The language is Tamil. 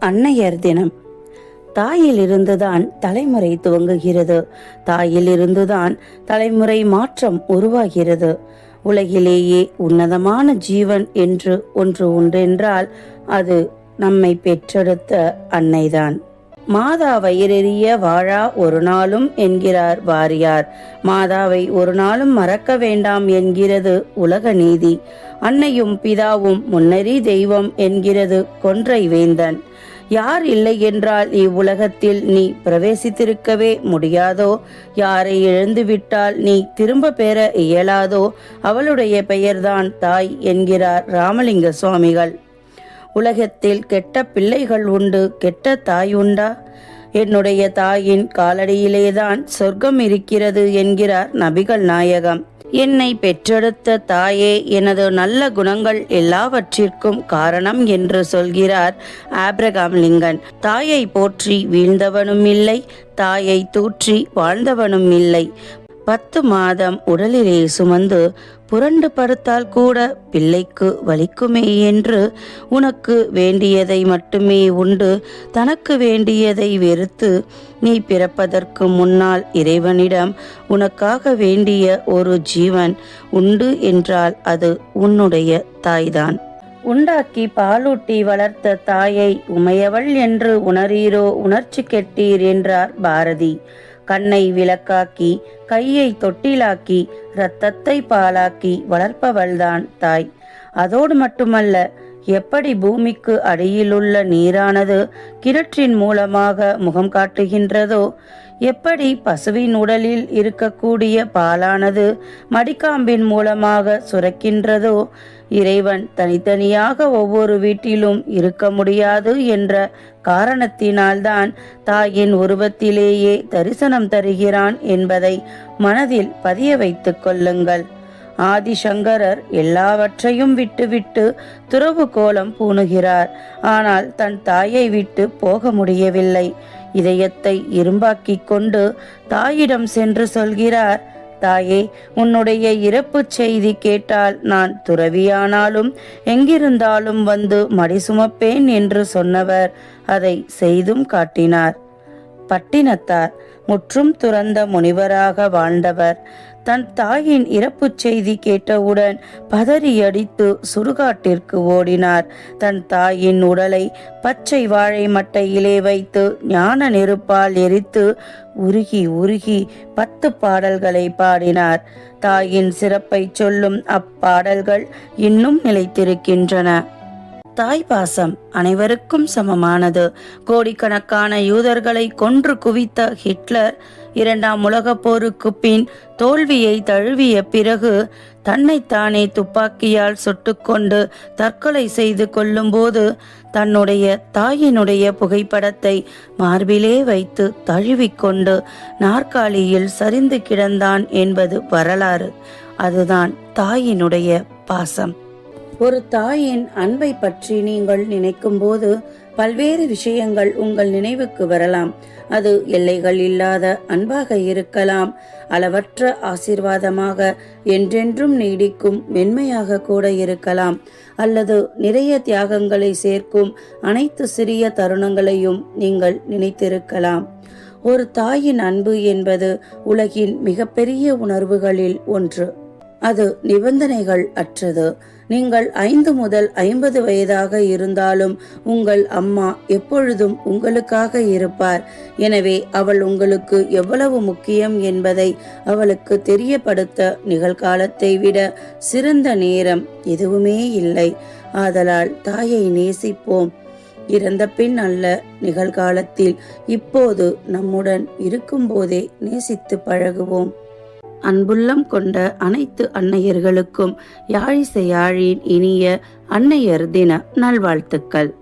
அன்னையர் தினம். தாயில் இருந்துதான் தலைமுறை துவங்குகிறது. தாயிலிருந்துதான் தலைமுறை மாற்றம் உருவாகிறது. உலகிலேயே உன்னதமான ஜீவன் என்று ஒன்று உண்டென்றால் அது நம்மை பெற்றெடுத்த அன்னைதான். மாதா வயிறெறிய வாழா ஒரு நாளும் என்கிறார் வாரியார். மாதாவை ஒரு நாளும் மறக்க வேண்டாம் என்கிறது உலக நீதி. அன்னையும் பிதாவும் முன்னறி தெய்வம் என்கிறது கொன்றை வேந்தன். யார் இல்லை என்றால் இவ்வுலகத்தில் நீ பிரவேசித்திருக்கவே முடியாதோ? யாரை இழந்துவிட்டால் நீ திரும்ப பெற இயலாதோ? அவளுடைய பெயர்தான் தாய் என்கிறார் ராமலிங்க சுவாமிகள். உலகத்தில் கெட்ட பிள்ளைகள் உண்டு கெட்ட தாய் உண்டா? என்னுடைய தாயின் காலடியிலேதான் சொர்க்கம் இருக்கிறது என்கிறார் நபிகள் நாயகம். என்னை பெற்றெடுத்த தாயே எனது நல்ல குணங்கள் எல்லாவற்றிற்கும் காரணம் என்று சொல்கிறார் ஆப்ரகாம் லிங்கன். தாயை போற்றி வீழ்ந்தவனும் இல்லை தாயை தூற்றி வாழ்ந்தவனும் இல்லை. பத்து மாதம் உடலிலே சுமந்து புரண்டு படுத்தால் கூட பிள்ளைக்கு வலிக்குமே என்று உனக்கு வேண்டியதை மட்டுமே உண்டு தனக்கு வேண்டியதை வெறுத்து நீ பிறப்பதற்கு முன்னால் இறைவனிடம் உனக்காக வேண்டிய ஒரு ஜீவன் உண்டு என்றால் அது உன்னுடைய தாய்தான். உண்டாக்கி பாலூட்டி வளர்த்த தாயை உமையவள் என்று உணரீரோ உணர்ச்சி கெட்டீர் என்றார் பாரதி. கண்ணை விளக்காக்கி கையை தொட்டிலாக்கி இரத்தத்தை பாலாக்கி வளர்ப்பவள்தான் தாய். அதோடு மட்டுமல்ல எப்படி பூமிக்கு அடியிலுள்ள நீரானது கிணற்றின் மூலமாக முகம் காட்டுகின்றதோ எப்படி பசுவின் உடலில் இருக்கக்கூடிய பாலானது மடிக்காம்பின் மூலமாக சுரக்கின்றதோ இறைவன் தனித்தனியாக ஒவ்வொரு வீட்டிலும் இருக்க முடியாது என்ற காரணத்தினால்தான் தாயின் உருவத்திலேயே தரிசனம் தருகிறான் என்பதை மனதில் பதிய வைத்துக் கொள்ளுங்கள். ஆதிசங்கரர் எல்லாவற்றையும் விட்டுவிட்டு துறவு கோலம் பூணுகிறார். ஆனால் தன் தாயை விட்டு போக முடியவில்லை. இதயத்தை இரும்பாக்கிக் கொண்டு தாயிடம் சென்று சொல்கிறார் தாயே உன்னுடைய இறப்பு செய்தி கேட்டால் நான் துறவியானாலும் எங்கிருந்தாலும் வந்து மடி சுமப்பேன் என்று சொன்னவர் அதை செய்தும் காட்டினார். பட்டினத்தார். முற்றும் துறந்த முனிவராக வாழ்ந்தவர். தன் தாயின் இறப்புச் செய்தி கேட்டவுடன் பதறியடித்து சுடுகாட்டிற்கு ஓடினார். தன் தாயின் உடலை பச்சை வாழை மட்டையிலே வைத்து ஞான நெருப்பால் எரித்து உருகி உருகி பத்து பாடல்களை பாடினார். தாயின் சிறப்பை சொல்லும் அப்பாடல்கள் இன்னும் நிலைத்திருக்கின்றன. தாய் பாசம் அனைவருக்கும் சமமானது. கோடிக்கணக்கான யூதர்களை கொன்று குவித்த ஹிட்லர் இரண்டாம் உலகப் போருக்கு பின் தோல்வியை தழுவிய பிறகு தன்னைத்தானே துப்பாக்கியால் சுட்டுக்கொண்டு தற்கொலை செய்து கொள்ளும்போது தன்னுடைய தாயினுடைய புகைப்படத்தை மார்பிலே வைத்து தழுவிக்கொண்டு நாற்காலியில் சரிந்து கிடந்தான் என்பது வரலாறு. அதுதான் தாயினுடைய பாசம். ஒரு தாயின் அன்பை பற்றி நீங்கள் நினைக்கும்போது பல்வேறு விஷயங்கள் உங்கள் நினைவுக்கு வரலாம். அது எல்லைகள் இல்லாத அன்பாக இருக்கலாம். அளவற்ற ஆசீர்வாதமாக என்றென்றும் நீடிக்கும் மென்மையாக கூட இருக்கலாம். அல்லது நிறைய தியாகங்களை சேர்க்கும் அனைத்து சிறிய தருணங்களையும் நீங்கள் நினைத்திருக்கலாம். ஒரு தாயின் அன்பு என்பது உலகின் மிகப்பெரிய உணர்வுகளில் ஒன்று. அது நிபந்தனைகள் அற்றது. நீங்கள் ஐந்து முதல் ஐம்பது வயதாக இருந்தாலும் உங்கள் அம்மா எப்பொழுதும் உங்களுக்காக இருப்பார். எனவே அவள் உங்களுக்கு எவ்வளவு முக்கியம் என்பதை அவளுக்கு தெரியப்படுத்த நிகழ்காலத்தை விட சிறந்த நேரம் எதுவுமே இல்லை. ஆதலால் தாயை நேசிப்போம். இறந்த பின் அல்ல நிகழ்காலத்தில் இப்போது நம்முடன் இருக்கும்போதே நேசித்து பழகுவோம். அன்புள்ளம் கொண்ட அனைத்து அன்னையர்களுக்கும் யாழிசை யாழின் இனிய அன்னையர் தின நல்வாழ்த்துக்கள்.